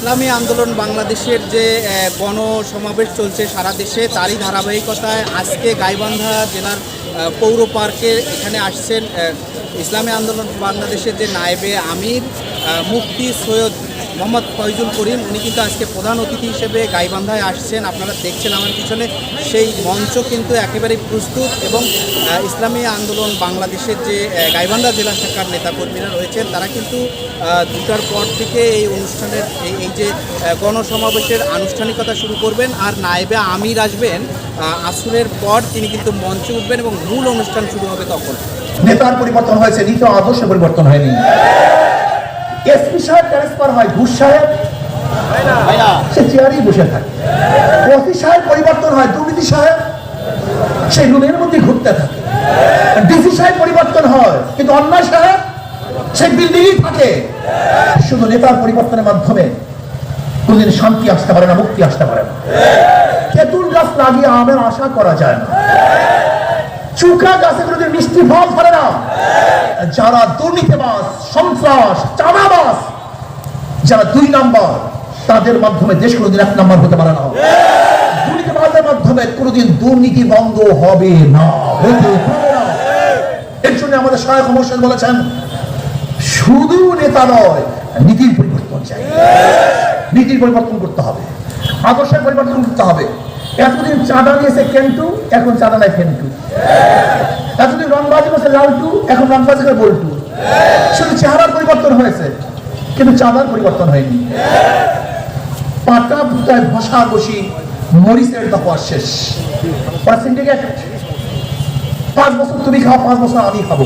ইসলামী আন্দোলন বাংলাদেশের যে গণসমাবেশ গণ সমাবেশ চলছে সারা দেশে, তারই ধারাবাহিকতায় আজকে গাইবান্ধা জেলার পৌর পার্কে এখানে আসছেন ইসলামী আন্দোলন বাংলাদেশের যে নায়েবে আমির মুফতি সৈয়দ মোহাম্মদ ফয়জুল করিম, উনি কিন্তু আজকে প্রধান অতিথি হিসেবে গাইবান্ধায় আসছেন। আপনারা দেখছেন আমার পিছনে সেই মঞ্চ কিন্তু একেবারেই প্রস্তুত এবং ইসলামী আন্দোলন বাংলাদেশের যে গাইবান্ধা জেলা শাখার নেতাকর্মীরা রয়েছেন, তারা কিন্তু দুটার পর থেকে এই অনুষ্ঠানের, এই যে গণসমাবেশের আনুষ্ঠানিকতা শুরু করবেন আর নায়েবে আমির আসবেন আসরের পর তিনি কিন্তু মঞ্চে উঠবেন এবং মূল অনুষ্ঠান শুরু হবে তখন। নেতার পরিবর্তন হয়েছে নীতি আদর্শ পরিবর্তন হয়নি। এসপি সাহেব ট্রান্সফার হয় ঘুষ সাহেব। সে চেয়ারেই বসে থাকে। ওসি সাহেব পরিবর্তন হয় দুর্নীতি সাহেব। সেই রুমের মধ্যে ঘুরতে থাকে। ডিসি সাহেব পরিবর্তন হয় কিন্তু অন্যায় সাহেব সেই বিল্ডিংই থাকে। শুধু নেতার পরিবর্তনের মাধ্যমে কোনদিন শান্তি আসতে পারে না মুক্তি আসতে পারে না। তেঁতুল গাছ লাগিয়ে আমের আশা করা যায় না। চুকা গাছে কোনোদিন মিষ্টি ফল ফলে না। যারা দুর্নীতিবাস সন্ত্রাস চাঁদাবাস যারা দুই নাম্বার, তাদের মাধ্যমে দেশ কোনোদিন এক নাম্বার হতে পারে না। দুর্নীতিবাজের মাধ্যমে কোনোদিন দুর্নীতি বন্ধ হবে না, হতে না। এর জন্য আমাদের সহায়ক হোসেন বলেছেন, শুধু নেতা নয়, নীতির পরিবর্তন চাই। নীতির পরিবর্তন করতে হবে। আদর্শের পরিবর্তন করতে হবে। এতদিন চাঁদা নিয়েছে কেন্টু, এখন চাঁদা নাই ফেন্টু। এতদিন রংবাজি বসে লালটু, এখন রংবাজি করে বল্টু। শুধু চেহারার পরিবর্তন হয়েছে, কিন্তু চাঁদার পরিবর্তন হয়নি। পাটা পুতায় ঘষা ঘষি মরিচের দফা শেষ। পাঁচ বছর তুমি খাও, পাঁচ বছর আমি খাব।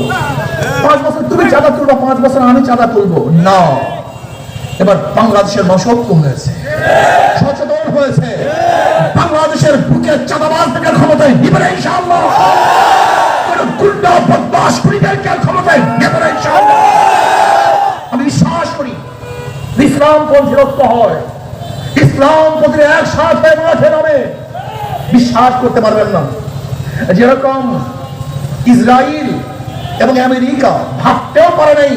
পাঁচ বছর তুমি চাঁদা তুলবো, পাঁচ বছর আমি চাঁদা তুলবো। না। এবার বাংলাদেশের মানুষ ঐক্য হয়েছে সচেতন বাংলাদেশের বুকে চাঁদাবাজ থেকে ক্ষমতায় নিবে নেবে আমি বিশ্বাস করি, ইসলাম পন্থী রক্ত হয়। ইসলাম পন্থী মাঠে নামে। বিশ্বাস করতে পারবেন না। যেরকম ইসরায়েল এবং আমেরিকা ভাবতেও পারে নাই,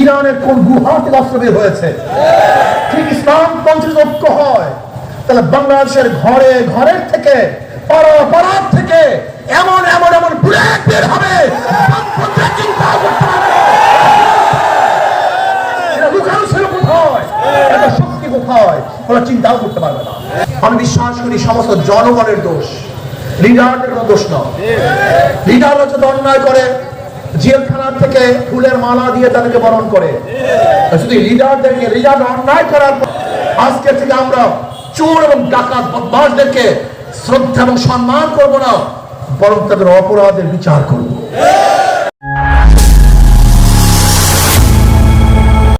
ইরানের কোন গুহা থেকে অস্ত্র বের হয়েছে। ঠিক ইসলাম হয় তাহলে বাংলাদেশের ঘরে, ঘরের থেকে পাড়া পাড়ার থেকে এমন এমন এমন বের হবে। জনগণের দোষ কোনো দোষ অন্যায় করে থেকে ফুলের মালা দিয়ে তাদেরকে বরণ করে লিডার থেকে আমরা চোর এবং ডাকাত বদমাসদেরকে শ্রদ্ধা এবং সম্মান করব না বরং তাদের অপরাধের বিচার করব।